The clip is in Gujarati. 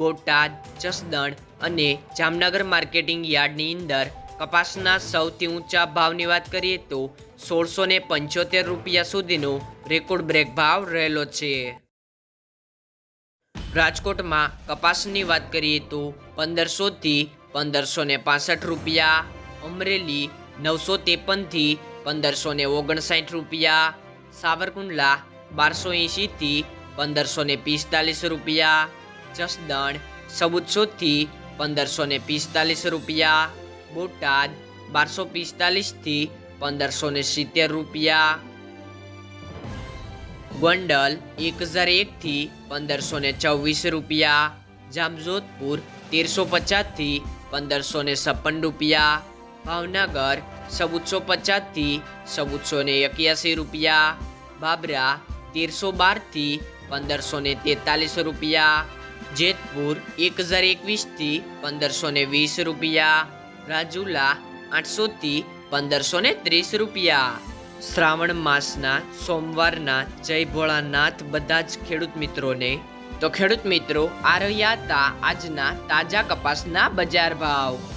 બોટાદ, જસદણ અને જામનગર માર્કેટિંગ યાર્ડની અંદર કપાસના સૌથી ઊંચા ભાવની વાત કરીએ તો સોળસો ને પંચોતેર રૂપિયા સુધીનો રેકોર્ડ બ્રેક ભાવ રહેલો છે. રાજકોટમાં કપાસની વાત કરીએ તો પંદરસોથી પંદરસો ને પાસઠ રૂપિયા, અમરેલી નવસો ત્રેપનથી પંદરસો ને ઓગણસાઠ રૂપિયા, સાવરકુંડલા બારસો એંશીથી પંદરસો ને પિસ્તાલીસ રૂપિયા જસદણ ચૌદસોથી પંદરસો ને પિસ્તાલીસ રૂપિયા, બોટાદ બારસો પિસ્તાલીસથી પંદરસો ને સિત્તેર રૂપિયા. ગોંડલ એક હજાર એકથી પંદરસો ને ચોવીસ રૂપિયા. જામજોધપુર તેરસો પચાસથી પંદરસો ને છપ્પન રૂપિયા. ભાવનગર ચૌદસો પચાસથી ચૌદસો ને એક્યાસી રૂપિયા. બાબરા તેરસો બારથી પંદરસો ને તેતાલીસ રૂપિયા. જેતપુર એક હજાર એકવીસથી પંદરસો ને વીસ રૂપિયા, રાજુલા આઠસોથી પંદરસો ને ત્રીસ રૂપિયા. શ્રાવણ માસના, સોમવારના, જય ભોળાનાથ બધા જ ખેડૂત મિત્રોને, તો ખેડૂત મિત્રો, આ રહ્યા હતા આજના તાજા કપાસના બજાર ભાવ.